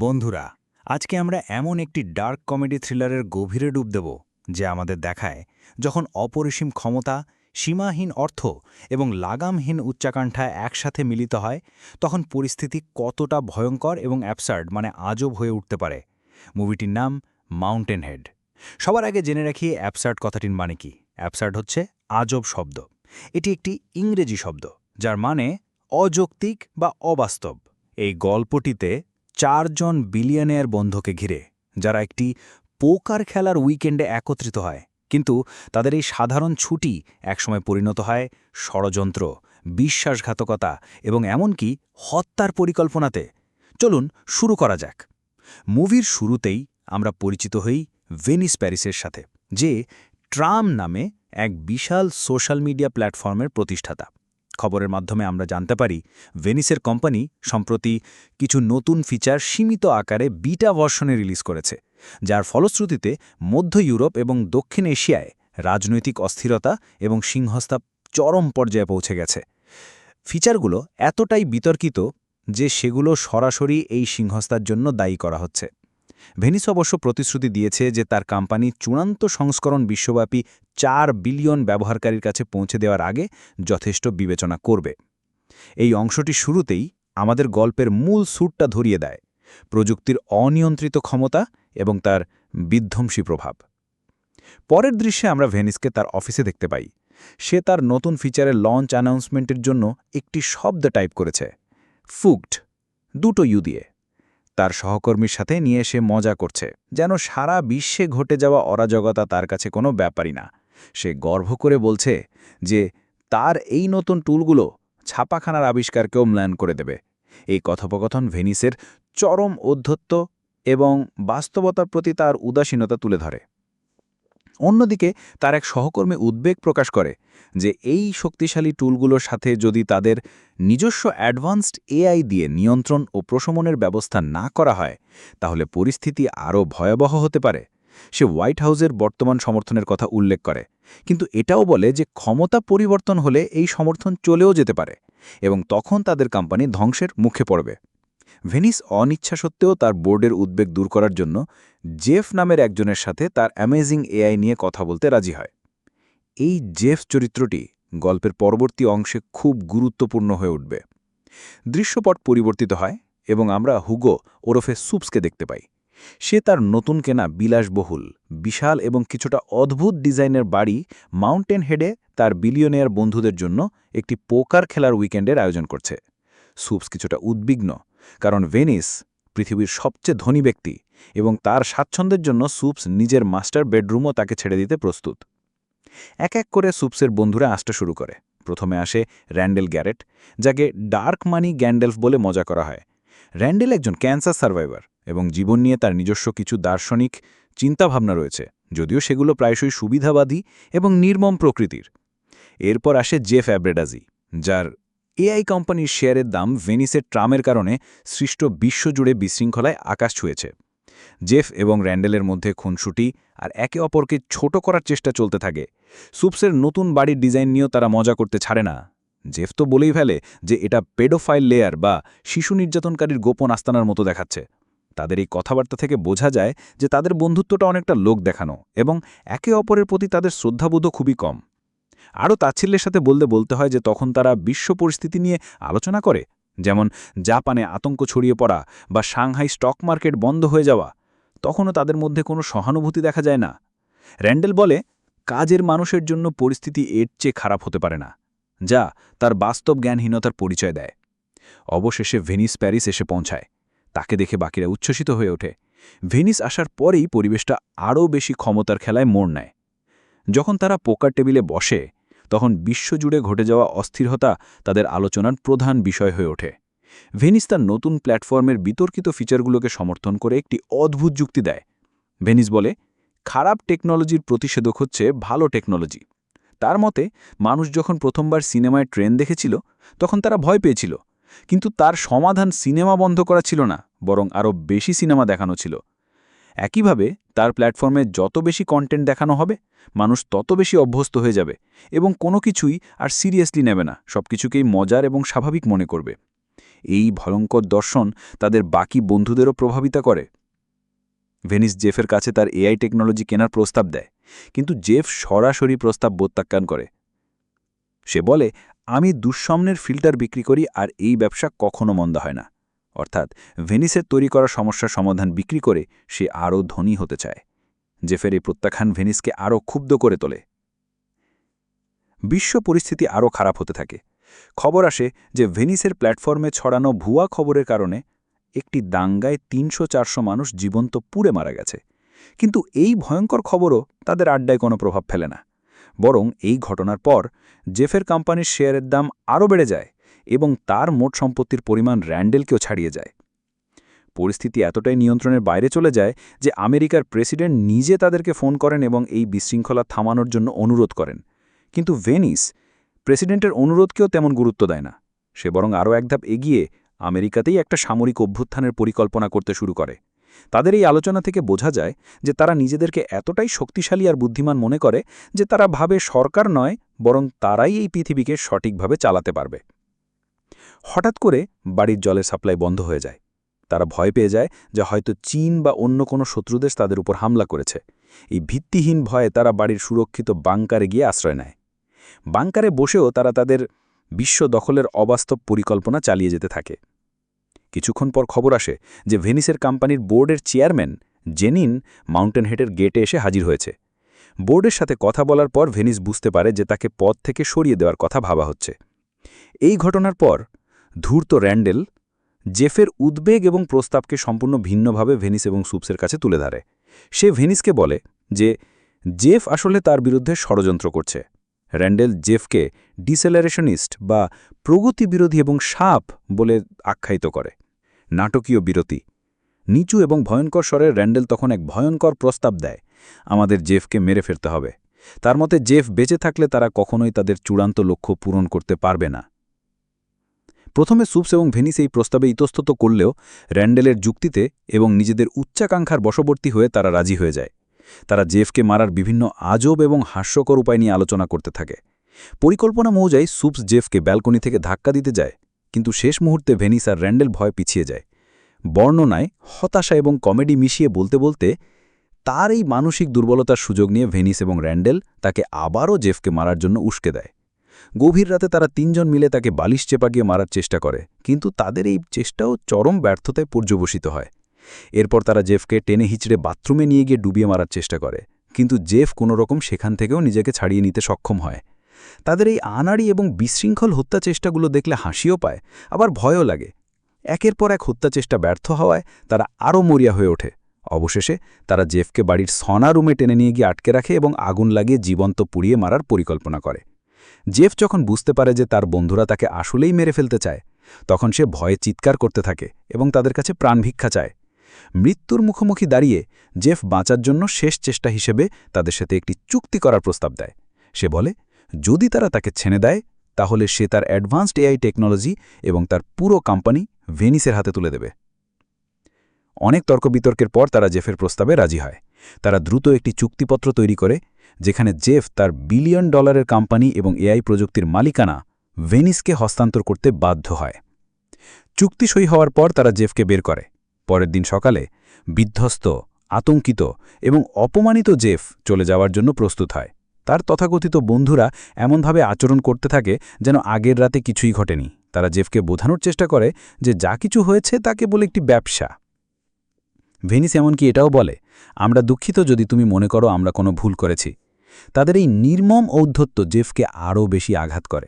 বন্ধুরা, আজকে আমরা এমন একটি ডার্ক কমেডি থ্রিলারের গভীরে ডুব দেব, যে আমাদের দেখায় যখন অপরিসীম ক্ষমতা, সীমাহীন অর্থ এবং লাগামহীন উচ্চাকাঙ্ক্ষা একসাথে মিলিত হয়, তখন পরিস্থিতি কতটা ভয়ঙ্কর এবং অ্যাবসার্ড মানে আজব হয়ে উঠতে পারে। মুভিটির নাম মাউন্টেন হেড সবার আগে জেনে রাখি অ্যাবসার্ড কথাটির মানে কি। অ্যাবসার্ড হচ্ছে আজব শব্দ। এটি একটি ইংরেজি শব্দ, যার মানে অযৌক্তিক বা অবাস্তব। এই গল্পটিতে চারজন বিলিয়নের বন্ধুকে ঘিরে, যারা একটি পোকার খেলার উইকেন্ডে একত্রিত হয়। কিন্তু তাদের এই সাধারণ ছুটি একসময় পরিণত হয় ষড়যন্ত্র, বিশ্বাসঘাতকতা এবং এমনকি হত্যার পরিকল্পনাতে। চলুন শুরু করা যাক। মুভির শুরুতেই আমরা পরিচিত হই ভেনিস প্যারিসের সাথে, যে ট্রাম নামে এক বিশাল সোশ্যাল মিডিয়া প্ল্যাটফর্মের প্রতিষ্ঠাতা। খবরের মাধ্যমে আমরা জানতে পারি ভেনিসের কোম্পানি সম্প্রতি কিছু নতুন ফিচার সীমিত আকারে বিটা ভার্সনে রিলিজ করেছে, যার ফলশ্রুতিতে মধ্য ইউরোপ এবং দক্ষিণ এশিয়ায় রাজনৈতিক অস্থিরতা এবং সিংহস্তা চরম পর্যায়ে পৌঁছে গেছে। ফিচারগুলো এতটাই বিতর্কিত যে সেগুলো সরাসরি এই সিংহস্তার জন্য দায়ী করা হচ্ছে। ভেনিস অবশ্য প্রতিশ্রুতি দিয়েছে যে তার কোম্পানি চূড়ান্ত সংস্করণ বিশ্বব্যাপী চার বিলিয়ন ব্যবহারকারীর কাছে পৌঁছে দেওয়ার আগে যথেষ্ট বিবেচনা করবে। এই অংশটি শুরুতেই আমাদের গল্পের মূল সুরটা ধরিয়ে দেয়, প্রযুক্তির অনিয়ন্ত্রিত ক্ষমতা এবং তার বিধ্বংসী প্রভাব। পরের দৃশ্যে আমরা ভেনিসকে তার অফিসে দেখতে পাই। সে তার নতুন ফিচারের লঞ্চ অ্যানাউন্সমেন্টের জন্য একটি শব্দ টাইপ করেছে ফুকড দুটো ইউ দিয়ে। তার সহকর্মীর সাথে নিয়ে এসে মজা করছে। যেন সারা বিশ্বে ঘটে যাওয়া অরাজকতা তার কাছে কোনো ব্যাপারই না। সে গর্ব করে বলছে যে, তার এই নতুন টুলগুলো ছাপাখানার আবিষ্কারকেও ম্লান করে দেবে। এই কথোপকথন ভেনিসের চরম অধ্যত্ব এবং বাস্তবতার প্রতি তার উদাসীনতা তুলে ধরে। অন্যদিকে তার এক সহকর্মী উদ্বেগ প্রকাশ করে যে এই শক্তিশালী টুলগুলোর সাথে যদি তাদের নিজস্ব অ্যাডভান্সড এআই দিয়ে নিয়ন্ত্রণ ও প্রশমনের ব্যবস্থা না করা হয়, তাহলে পরিস্থিতি আরও ভয়াবহ হতে পারে। সে হোয়াইট হাউসের বর্তমান সমর্থনের কথা উল্লেখ করে। কিন্তু এটাও বলে যে ক্ষমতা পরিবর্তন হলে এই সমর্থন চলেও যেতে পারে এবং তখন তাদের কোম্পানি ধ্বংসের মুখে পড়বে। ভেনিস অনিচ্ছা সত্ত্বেও তার বোর্ডের উদ্বেগ দূর করার জন্য জেফ নামের একজনের সাথে তার অ্যামেজিং এআই নিয়ে কথা বলতে রাজি হয়। এই জেফ চরিত্রটি গল্পের পরবর্তী অংশে খুব গুরুত্বপূর্ণ হয়ে উঠবে। দৃশ্যপট পরিবর্তিত হয় এবং আমরা হুগো ওরফে সুপসকে দেখতে পাই। সে তার নতুন কেনা বিলাসবহুল, বিশাল এবং কিছুটা অদ্ভুত ডিজাইনের বাড়ি মাউন্টেন হেডে তার বিলিয়নিয়ার বন্ধুদের জন্য একটি পোকার খেলার উইকেন্ডের আয়োজন করছে। সুপস কিছুটা উদ্বিগ্ন, কারণ ভেনিস পৃথিবীর সবচেয়ে ধনী ব্যক্তি এবং তার স্বাচ্ছন্দ্যের জন্য সুপস নিজের মাস্টার বেডরুমও তাকে ছেড়ে দিতে প্রস্তুত। এক এক করে সুপসের বন্ধুরা আসতে শুরু করে। প্রথমে আসে র্যান্ডেল গ্যারেট, যাকে ডার্ক মানি গ্যান্ডেলফ বলে মজা করা হয়। র্যান্ডেল একজন ক্যান্সার সার্ভাইভার এবং জীবন নিয়ে তার নিজস্ব কিছু দার্শনিক চিন্তাভাবনা রয়েছে, যদিও সেগুলো প্রায়শই সুবিধাবাদী এবং নির্মম প্রকৃতির। এরপর আসে জেফ অ্যাব্রেডাজি, যার এআই কোম্পানির শেয়ারের দাম ভেনিসের ট্রামের কারণে সৃষ্ট বিশ্বজুড়ে বিশৃঙ্খলায় আকাশ ছুঁয়েছে। জেফ এবং র্যান্ডেলের মধ্যে খুনসুটি আর একে অপরকে ছোট করার চেষ্টা চলতে থাকে। সুপসের নতুন বাড়ির ডিজাইন নিয়েও তারা মজা করতে ছাড়ে না। জেফ তো বলেই ফেলে যে এটা পেডোফাইল লেয়ার বা শিশু নির্যাতনকারীর গোপন আস্তানার মতো দেখাচ্ছে। তাদের এই কথাবার্তা থেকে বোঝা যায় যে তাদের বন্ধুত্বটা অনেকটা লোক দেখানো এবং একে অপরের প্রতি তাদের শ্রদ্ধাবোধও খুবই কম। আরও তাচ্ছিল্যের সাথে বলতে বলতে হয় যে তখন তারা বিশ্ব পরিস্থিতি নিয়ে আলোচনা করে, যেমন জাপানে আতঙ্ক ছড়িয়ে পড়া বা সাংহাই স্টক মার্কেট বন্ধ হয়ে যাওয়া, তখনও তাদের মধ্যে কোনো সহানুভূতি দেখা যায় না। র্যান্ডেল বলে, কাজের মানুষের জন্য পরিস্থিতি এর চেয়ে খারাপ হতে পারে না, যা তার বাস্তব জ্ঞানহীনতার পরিচয় দেয়। অবশেষে ভেনিস প্যারিস এসে পৌঁছায়, তাকে দেখে বাকিরা উচ্ছ্বসিত হয়ে ওঠে। ভেনিস আসার পরেই পরিবেশটা আরও বেশি ক্ষমতার খেলায় মোড় নেয়। যখন তারা পোকার টেবিলে বসে, তখন বিশ্বজুড়ে ঘটে যাওয়া অস্থিরতা তাদের আলোচনার প্রধান বিষয় হয়ে ওঠে। ভেনিস তার নতুন প্ল্যাটফর্মের বিতর্কিত ফিচারগুলোকে সমর্থন করে একটি অদ্ভুত যুক্তি দেয়। ভেনিস বলে, খারাপ টেকনোলজির প্রতিষেধক হচ্ছে ভালো টেকনোলজি। তার মতে, মানুষ যখন প্রথমবার সিনেমায় ট্রেন দেখেছিল, তখন তারা ভয় পেয়েছিল। কিন্তু তার সমাধান সিনেমা বন্ধ করা ছিল না, বরং আরও বেশি সিনেমা দেখানো ছিল। একইভাবে তার প্ল্যাটফর্মে যত বেশি কন্টেন্ট দেখানো হবে, মানুষ তত বেশি অভ্যস্ত হয়ে যাবে এবং কোনো কিছুই আর সিরিয়াসলি নেবে না সব কিছুকেই মজার এবং স্বাভাবিক মনে করবে। এই ভয়ঙ্কর দর্শন তাদের বাকি বন্ধুদেরও প্রভাবিত করে। ভেনিস জেফের কাছে তার এআই টেকনোলজি কেনার প্রস্তাব দেয়, কিন্তু জেফ সরাসরি প্রস্তাব প্রত্যাখ্যান করে। সে বলে, আমি দুঃস্বপ্নের ফিল্টার বিক্রি করি আর এই ব্যবসা কখনো মন্দ হয় না। অর্থাৎ ভেনিসের তৈরি করা সমস্যার সমাধান বিক্রি করে সে আরও ধনী হতে চায়। জেফের এই প্রত্যাখ্যান ভেনিসকে আরও ক্ষুব্ধ করে তোলে। বিশ্ব পরিস্থিতি আরও খারাপ হতে থাকে। খবর আসে যে ভেনিসের প্ল্যাটফর্মে ছড়ানো ভুয়া খবরের কারণে একটি দাঙ্গায় তিনশো চারশো মানুষ জীবন্ত পুড়ে মারা গেছে। কিন্তু এই ভয়ঙ্কর খবরও তাদের আড্ডায় কোনো প্রভাব ফেলে না। বরং এই ঘটনার পর জেফের কোম্পানির শেয়ারের দাম আরও বেড়ে যায়। এবং তার মোট সম্পত্তির পরিমাণ র্যান্ডেলকেও ছাড়িয়ে যায়। পরিস্থিতি এতটাই নিয়ন্ত্রণের বাইরে চলে যায় যে আমেরিকার প্রেসিডেন্ট নিজে তাদেরকে ফোন করেন এবং এই বিশৃঙ্খলা থামানোর জন্য অনুরোধ করেন। কিন্তু ভেনিস, প্রেসিডেন্টের অনুরোধকেও তেমন গুরুত্ব দেয় না। সে বরং আরও এক ধাপ এগিয়ে আমেরিকাতেই একটা সামরিক অভ্যুত্থানের পরিকল্পনা করতে শুরু করে। তাদের এই আলোচনা থেকে বোঝা যায় যে তারা নিজেদেরকে এতটাই শক্তিশালী আর বুদ্ধিমান মনে করে যে তারা ভাবে সরকার নয়, বরং তারাই এই পৃথিবীকে সঠিকভাবে চালাতে পারবে। হঠাৎ করে বাড়ির জলের সাপ্লাই বন্ধ হয়ে যায়। তারা ভয় পেয়ে যায় যে হয়তো চীন বা অন্য কোনো শত্রুদেশ তাদের উপর হামলা করেছে। এই ভিত্তিহীন ভয়ে তারা বাড়ির সুরক্ষিত বাংকারে গিয়ে আশ্রয় নেয়। বাংকারে বসেও তারা তাদের বিশ্ব দখলের অবাস্তব পরিকল্পনা চালিয়ে যেতে থাকে। কিছুক্ষণ পর খবর আসে যে ভেনিসের কোম্পানির বোর্ডের চেয়ারম্যান জেনিন মাউন্টেন হেডের গেটে এসে হাজির হয়েছে। বোর্ডের সাথে কথা বলার পর ভেনিস বুঝতে পারে যে তাকে পদ থেকে সরিয়ে দেওয়ার কথা ভাবা হচ্ছে। এই ঘটনার পর ধূর্ত র্যান্ডেল, জেফের উদ্বেগ এবং প্রস্তাবকে সম্পূর্ণ ভিন্নভাবে ভেনিস এবং সুপসের কাছে তুলে ধরে। সে ভেনিসকে বলে যে, জেফ আসলে তার বিরুদ্ধে ষড়যন্ত্র করছে। র্যান্ডেল জেফকে ডিসেলারেশনিস্ট বা প্রগতি বিরোধী এবং সাপ বলে আখ্যায়িত করে। নাটকীয় বিরতি। নিচু এবং ভয়ঙ্কর স্বরে র্যান্ডেল তখন এক ভয়ঙ্কর প্রস্তাব দেয়, আমাদের জেফকে মেরে ফেলতে হবে। তার মতে জেফ বেঁচে থাকলে তারা কখনোই তাদের চূড়ান্ত লক্ষ্য পূরণ করতে পারবে না। প্রথমে সুপস এবং ভেনিস এই প্রস্তাবে ইতস্তত করলেও র্যান্ডেলের যুক্তিতে এবং নিজেদের উচ্চাকাঙ্ক্ষার বশবর্তী হয়ে তারা রাজি হয়ে যায়। তারা জেফকে মারার বিভিন্ন আজব এবং হাস্যকর উপায় নিয়ে আলোচনা করতে থাকে। পরিকল্পনা মৌজায় সুপস জেফকে ব্যালকনি থেকে ধাক্কা দিতে যায়, কিন্তু শেষ মুহূর্তে ভেনিস আর র্যান্ডেল ভয় পিছিয়ে যায়। বর্ণনায় হতাশা এবং কমেডি মিশিয়ে বলতে বলতে তার এই মানসিক দুর্বলতার সুযোগ নিয়ে ভেনিস এবং র্যান্ডেল তাকে আবারও জেফকে মারার জন্য উস্কে দেয়। গভীর রাতে তারা তিনজন মিলে তাকে বালিশ চেপা গিয়ে মারার চেষ্টা করে, কিন্তু তাদের এই চেষ্টাও চরম ব্যর্থতায় পর্যবসিত হয়। এরপর তারা জেফকে টেনে হিচড়ে বাথরুমে নিয়ে গিয়ে ডুবিয়ে মারার চেষ্টা করে, কিন্তু জেফ কোনো রকম সেখান থেকেও নিজেকে ছাড়িয়ে নিতে সক্ষম হয়। তাদের এই আনাড়ি এবং বিশৃঙ্খল হত্যা চেষ্টাগুলো দেখলে হাসিও পায়, আবার ভয়ও লাগে। একের পর এক হত্যা চেষ্টা ব্যর্থ হওয়ায় তারা আরও মরিয়া হয়ে ওঠে। অবশেষে তারা জেফকে বাড়ির সনা রুমে টেনে নিয়ে গিয়ে আটকে রাখে এবং আগুন লাগিয়ে জীবন্ত পুড়িয়ে মারার পরিকল্পনা করে। জেফ যখন বুঝতে পারে যে তার বন্ধুরা তাকে আসলেই মেরে ফেলতে চায়, তখন সে ভয়ে চিৎকার করতে থাকে এবং তাদের কাছে প্রাণভিক্ষা চায়। মৃত্যুর মুখোমুখি দাঁড়িয়ে জেফ বাঁচার জন্য শেষ চেষ্টা হিসেবে তাদের সাথে একটি চুক্তি করার প্রস্তাব দেয়। সে বলে, যদি তারা তাকে ছেনে দেয়, তাহলে সে তার অ্যাডভান্সড এআই টেকনোলজি এবং তার পুরো কোম্পানি ভেনিসের হাতে তুলে দেবে। অনেক তর্ক বিতর্কের পর তারা জেফের প্রস্তাবে রাজি হয়। তারা দ্রুত একটি চুক্তিপত্র তৈরি করে যেখানে জেফ তার বিলিয়ন ডলারের কোম্পানি এবং এআই প্রযুক্তির মালিকানা ভেনিসকে হস্তান্তর করতে বাধ্য হয়। চুক্তি সই হওয়ার পর তারা জেফকে বের করে। পরের দিন সকালে বিধ্বস্ত, আতঙ্কিত এবং অপমানিত জেফ চলে যাওয়ার জন্য প্রস্তুত হয়। তার তথাকথিত বন্ধুরা এমনভাবে আচরণ করতে থাকে যেন আগের রাতে কিছুই ঘটেনি। তারা জেফকে বোঝানোর চেষ্টা করে যে যা কিছু হয়েছে তাকে বলে একটি ব্যবসা। ভেনিস এমনকি এটাও বলে, আমরা দুঃখিত যদি তুমি মনে করো আমরা কোনো ভুল করেছি। তাদের এই নির্মম ঔদ্ধত্য জেফকে আরও বেশি আঘাত করে।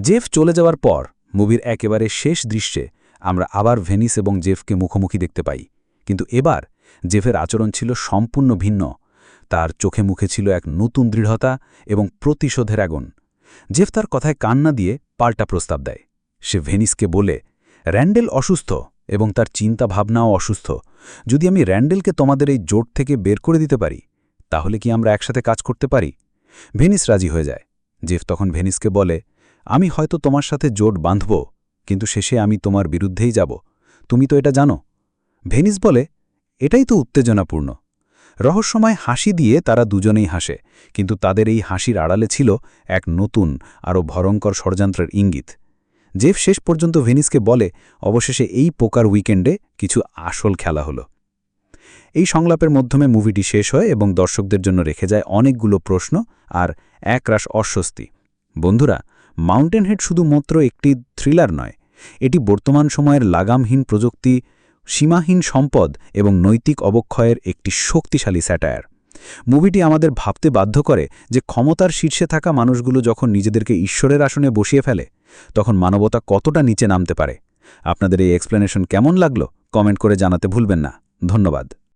জেফ চলে যাওয়ার পর মুভির একেবারে শেষ দৃশ্যে আমরা আবার ভেনিস এবং জেফকে মুখোমুখি দেখতে পাই। কিন্তু এবার জেফের আচরণ ছিল সম্পূর্ণ ভিন্ন। তার চোখে মুখে ছিল এক নতুন দৃঢ়তা এবং প্রতিশোধের আগুন। জেফ তার কথায় কান্না দিয়ে পাল্টা প্রস্তাব দেয়। সে ভেনিসকে বলে, র্যান্ডেল অসুস্থ। এবং তার চিন্তা ভাবনাও অসুস্থ। যদি আমি র্যান্ডেলকে তোমাদের এই জোট থেকে বের করে দিতে পারি, তাহলে কি আমরা একসাথে কাজ করতে পারি? ভেনিস রাজি হয়ে যায়। জেফ তখন ভেনিসকে বলে, আমি হয়তো তোমার সাথে জোট বাঁধব, কিন্তু শেষে আমি তোমার বিরুদ্ধেই যাব। তুমি তো এটা জানো? ভেনিস বলে, এটাই তো উত্তেজনাপূর্ণ। রহস্যময় হাসি দিয়ে তারা দুজনেই হাসে, কিন্তু তাদের এই হাসির আড়ালে ছিল এক নতুন, আরও ভয়ঙ্কর ষড়যন্ত্রের ইঙ্গিত। জেফ শেষ পর্যন্ত ভেনিসকে বলে, অবশেষে এই পোকার উইকেন্ডে কিছু আসল খেলা হলো। এই সংলাপের মাধ্যমে মুভিটি শেষ হয় এবং দর্শকদের জন্য রেখে যায় অনেকগুলো প্রশ্ন আর একরাশ অস্বস্তি। বন্ধুরা মাউন্টেন হেড শুধুমাত্র একটি থ্রিলার নয়, এটি বর্তমান সময়ের লাগামহীন প্রযুক্তি, সীমাহীন সম্পদ এবং নৈতিক অবক্ষয়ের একটি শক্তিশালী স্যাটায়ার। মুভিটি আমাদের ভাবতে বাধ্য করে যে ক্ষমতার শীর্ষে থাকা মানুষগুলো যখন নিজেদেরকে ঈশ্বরের আসনে বসিয়ে ফেলে তখন মানবতা কতটা নিচে নামতে পারে? আপনাদের এই এক্সপ্লেনেশন কেমন লাগল? কমেন্ট করে জানাতে ভুলবেন না। ধন্যবাদ।